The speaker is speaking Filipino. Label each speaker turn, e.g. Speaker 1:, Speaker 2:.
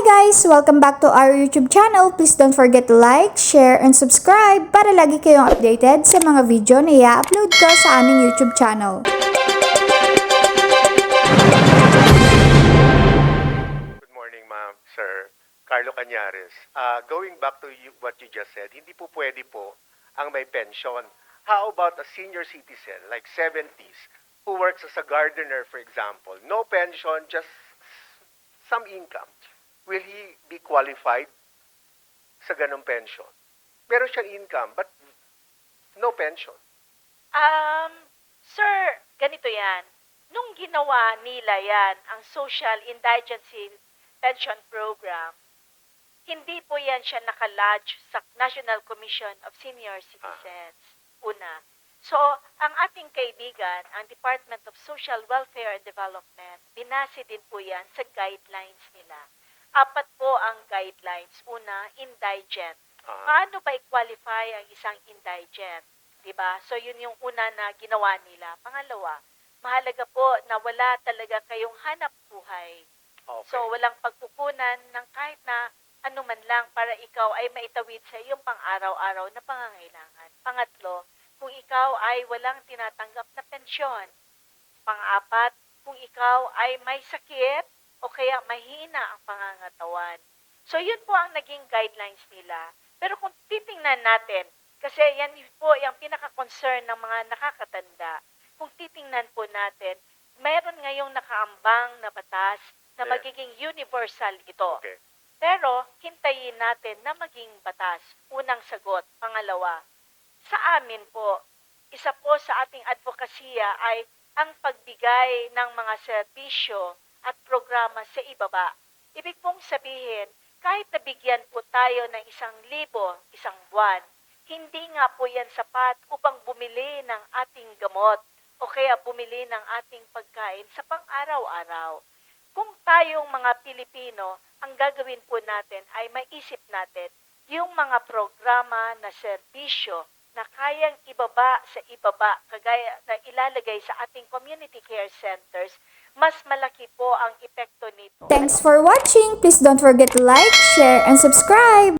Speaker 1: guys! Welcome back to our YouTube channel. Please don't forget to like, share, and subscribe para lagi kayong updated sa mga video na i-upload ko sa aming YouTube channel.
Speaker 2: Good morning, ma'am, sir. Carlo Cañares. Uh, going back to you, what you just said, hindi po pwede po ang may pension. How about a senior citizen, like 70s, who works as a gardener, for example? No pension, just some income. Will he be qualified sa ganong pension? Meron siyang income, but no pension.
Speaker 3: Um, sir, ganito yan. Nung ginawa nila yan, ang Social Indigency Pension Program, hindi po yan siya nakalodge sa National Commission of Senior Citizens. Una. So, ang ating kaibigan, ang Department of Social Welfare and Development, binase din po yan sa guidelines nila. Apat po ang guidelines. Una, indigent.
Speaker 2: Ah.
Speaker 3: Paano ba i-qualify ang isang indigent? 'Di ba? So yun yung una na ginawa nila. Pangalawa, mahalaga po na wala talaga kayong hanap buhay.
Speaker 2: Okay.
Speaker 3: So walang pagkukunan ng kahit na ano man lang para ikaw ay maitawid sa iyong pang-araw-araw na pangangailangan. Pangatlo, kung ikaw ay walang tinatanggap na pensyon. Pang-apat, kung ikaw ay may sakit o kaya mahina ang pangangatawan. So yun po ang naging guidelines nila. Pero kung titingnan natin, kasi yan po yung pinaka-concern ng mga nakakatanda. Kung titingnan po natin, mayroon ngayong nakaambang na batas na
Speaker 2: Yeah.
Speaker 3: magiging universal ito.
Speaker 2: Okay.
Speaker 3: Pero hintayin natin na maging batas. Unang sagot. Pangalawa, sa amin po, isa po sa ating advokasya ay ang pagbigay ng mga serbisyo at programa sa ibaba. Ibig pong sabihin, kahit nabigyan po tayo ng isang libo, isang buwan, hindi nga po yan sapat upang bumili ng ating gamot o kaya bumili ng ating pagkain sa pang-araw-araw. Kung tayong mga Pilipino, ang gagawin po natin ay maisip natin yung mga programa na serbisyo na kayang ibaba sa ibaba, kagaya na ilalagay sa ating community care centers, mas malaki po ang epekto nito.
Speaker 1: Thanks for watching! Please don't forget to like, share, and subscribe!